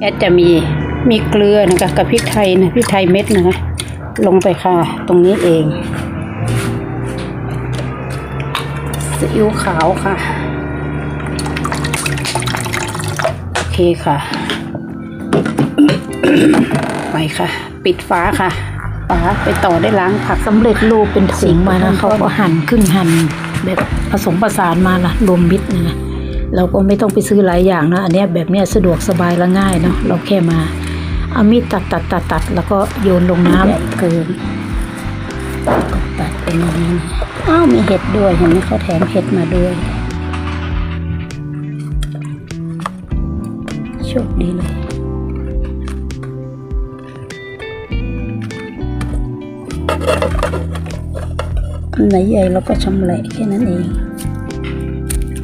แอดจะมีมีเกลือนะคะกับพริกไทยนะพริกไทยเม็ดนะคะลงไปค่ะตรงนี้เองซีอิ๊วขาวค่ะ โอเคค่ะ ไปค่ะ ปิดฟ้าค่ะฝาไปต่อได้ล้างผักสำเร็จรูปเป็นถุงมานะเขาก็หั่นครึ่งหั่นแบบผสมผสานมาละรวมมิตรนะ เราก็ไม่ต้องไปซื้อหลายอย่างนะอันนี้แบบเนี้ยสะดวกสบายและง่ายเนาะเราแค่มาเอามีดตัดตัดตัดตัดแล้วก็โยนลงน้ำเกินก็ตัดเป็นอย่างนี้อ้าวมีเห็ดด้วยเห็นไหมเขาแถมเห็ดมาด้วยโชคดีเลยอันไหนใหญ่เราก็ชำแหละแค่นั้นเอง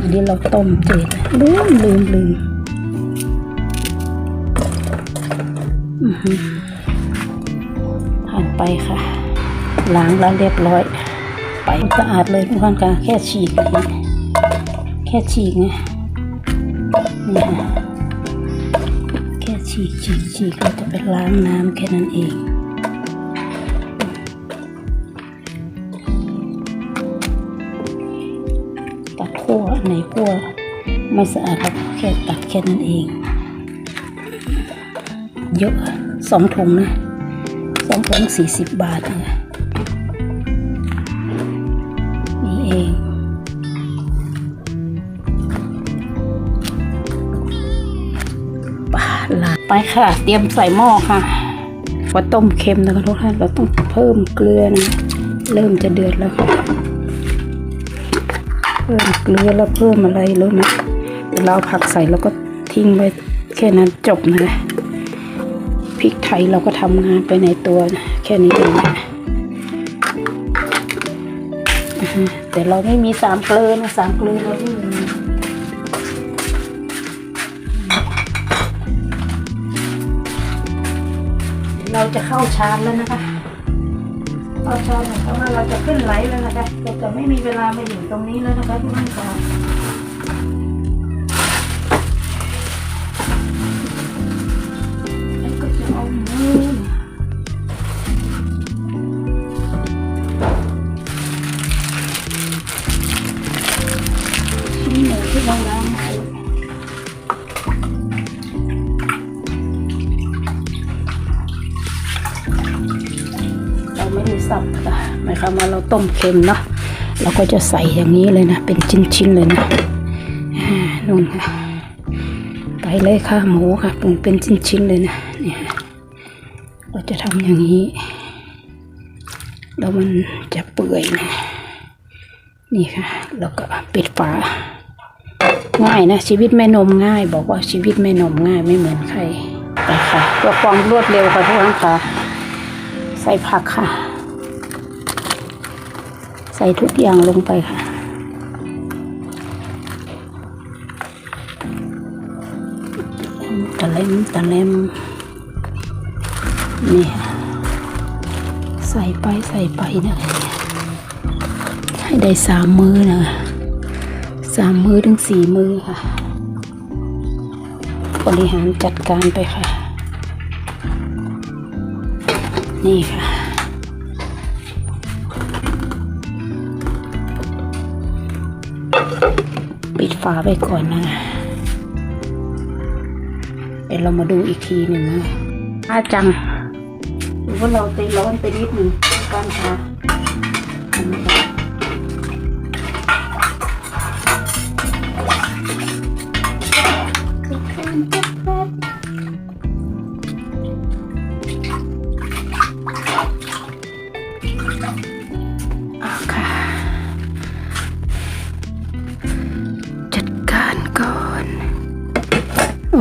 อันนี้เราต้มจืดลืมลืมลืมอื้อหือผ่านไปค่ะ ล้างแล้วเรียบร้อย ไปสะอาดเลยทุกท่านค่ะแค่ฉีกเองแค่ฉีกไงนี่ค่ะแค่ฉีกฉีกฉีกเราจะไปล้างน้ำแค่นั้นเอง ไหนขั้วไม่สะอาดเราก็แค่ตัดแค่นั้นเอง เยอะสองถุงนะสองถุงสี่สิบบาทนะนี่เองปาลาไปค่ะ เตรียมใส่หม้อค่ะว่าต้มเค็มนะคะทุกท่านเราต้องเพิ่มเกลือนะเริ่มจะเดือดแล้วค่ะ เพิ่มเกลือแล้วเพิ่มอะไรรู้ไหมเวลาเอาผักใส่แล้วก็ทิ้งไว้แค่นั้นจบนะพริกไทยเราก็ทำงานไปในตัวนะแค่นี้เองนะแต่เราไม่มีสามเกลือนะสามเกลือเราไม่มีเราจะเข้าชามแล้วนะคะ พอชอบเพราะว่าเราจะขึ้นไลฟ์แล้วนะคะแต่จะไม่มีเวลามาอยู่ตรงนี้แล้วนะคะทุกท่านค่ะ สับค่ะหมายความว่าเราต้มเค็มเนาะเราก็จะใส่อย่างนี้เลยนะ เป็นชิ้นๆเลยนะนู่นค่ะไปเลยค่ะหมูค่ะเป็นเป็นชิ้นๆเลยนะเนี่ยเราจะทำอย่างนี้แล้วมันจะเปื่อยนะนี่ค่ะ แล้วก็ปิดฝาง่ายนะ ชีวิตแม่นมง่าย บอกว่าชีวิตแม่นมง่ายไม่เหมือนใครไปค่ะเพื่อความรวดเร็วค่ะทุกท่านค่ะ ใส่ผักค่ะ ใส่ทุกอย่างลงไปค่ะ ตะเล็มตะเล็มนี่ใส่ไปใส่ไปนะให้ได้สามมือนะสามมือถึงสี่มือค่ะ บริหารจัดการไปค่ะ นี่ค่ะ ปิดฝาไปก่อนนะเดี๋ยวเรามาดูอีกทีหนึ่งนะอาจังหรือว่าเราใจร้อนไปนิดหนึ่งการค่ะเอา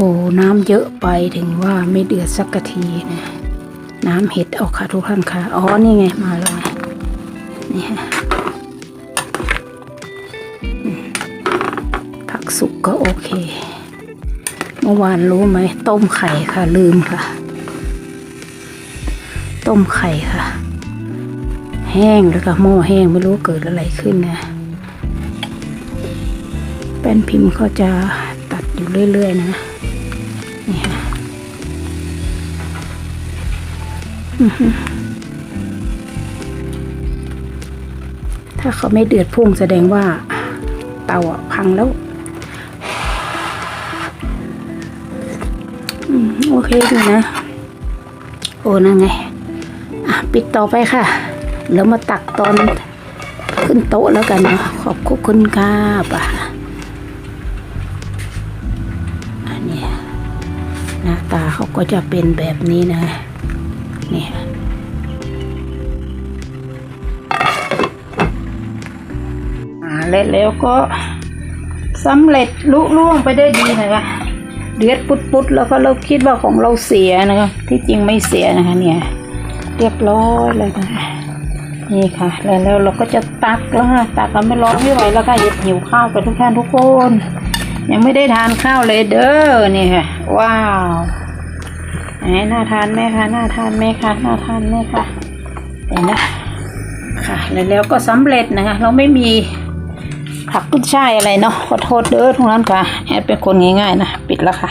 อ้น้ำเยอะไปถึงว่าไม่เดือดสักกะทีนะน้ำเห็ดเอาค่ะทุกท่านค่ะอ๋อนี่ไงมาแล้วนี่ฮะผักสุกก็โอเค เมื่อวานรู้ไหมต้มไข่ค่ะลืมค่ะ ต้มไข่ค่ะ แห้งแล้วก็หม้อแห้งไม่รู้เกิดอะไรขึ้นนะแป้นพิมพ์เขาจะตัดอยู่เรื่อย ๆ นะ ถ้าเขาไม่เดือดพุ่งแสดงว่า เตาพังแล้ว โอเคดูนะ โอ้นั่นไง อะ ปิดต่อไปค่ะ แล้วมาตักตอนขึ้นโต๊ะแล้วกันเนาะขอบคุณครับอะอันนี้หน้าตาเขาก็จะเป็นแบบนี้นะ นี่ยอ่าเละแล้วก็สำเร็จลุล่วงไปได้ดีนะคะเดือดปุดๆแล้วก็เราคิดว่าของเราเสียนะคะที่จริงไม่เสียนะคะเนี่ยเรียบร้อยเลยนะคะนี่ค่ะ แล้วเราก็จะตักแล้วค่ะตักแล้วไม่ร้อนไม่ไหวแล้วค่ะหยิบหิวข้าวกันทุกท่านทุกคน ยังไม่ได้ทานข้าวเลยเด้อนี่ค่ะว้าว ไหนน่าทานไหมคะน่าทานไหมคะน่าทานไหมคะเห็นนะค่ะแล้วแล้วก็สำเร็จนะคะ เราไม่มีผักกุ้ยช่ายอะไรเนาะขอโทษเด้อทุกท่านค่ะแอดเป็นคนง่ายๆนะปิดแล้วค่ะ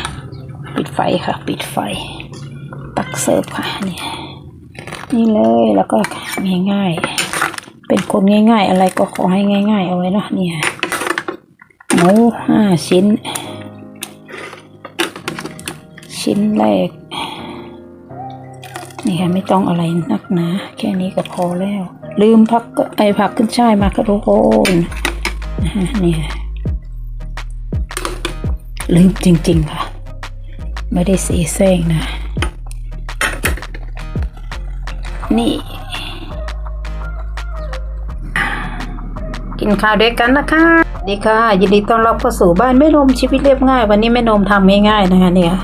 ปิดไฟค่ะ ปิดไฟ ตักเสิร์ฟค่ะนี่นี่เลยแล้วก็ง่ายๆ เป็นคนง่ายๆ อะไรก็ขอให้ง่าย ๆ เอาไว้เนาะเนี่ยหมูห้าชิ้น ชิ้นแรก นี่ค่ะไม่ต้องอะไรนักหนาแค่นี้ก็พอแล้ว ลืมพักไอผักขึ้นช่ายมาค่ะทุกคนนะฮะเนี่ยลืมจริง ๆ ค่ะ ไม่ได้เสียแซงนะ นี่กินข้าวด้วยกันนะคะสวัสดีค่ะ ยินดีต้อนรับเข้าสู่บ้านแม่นมชีวิตเรียบง่าย วันนี้แม่นมทำง่ายๆนะคะเนี่ย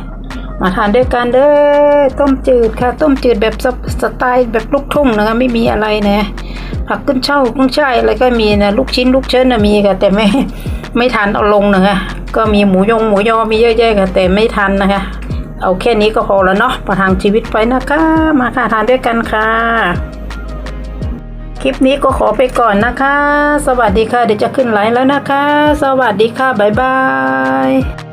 มาทานด้วยกันเด้อต้มจืดค่ะ ต้มจืดแบบสไตล์แบบลูกทุ่งนะคะไม่มีอะไรนะผักขึ้นเช่ากุ้งช่ายอะไรก็มีนะลูกชิ้นลูกเชิญนะมีค่ะแต่ไม่ไม่ทันเอาลงนะคะก็มีหมูยงหมูยอมีเยอะแยะค่ะแต่ไม่ทันนะคะ เอาแค่นี้ก็พอแล้วเนาะประทังชีวิตไปนะคะ มาค่ะทานด้วยกันค่ะ คลิปนี้ก็ขอไปก่อนนะคะ สวัสดีค่ะเดี๋ยวจะขึ้นไลน์แล้วนะคะ สวัสดีค่ะบ๊ายบาย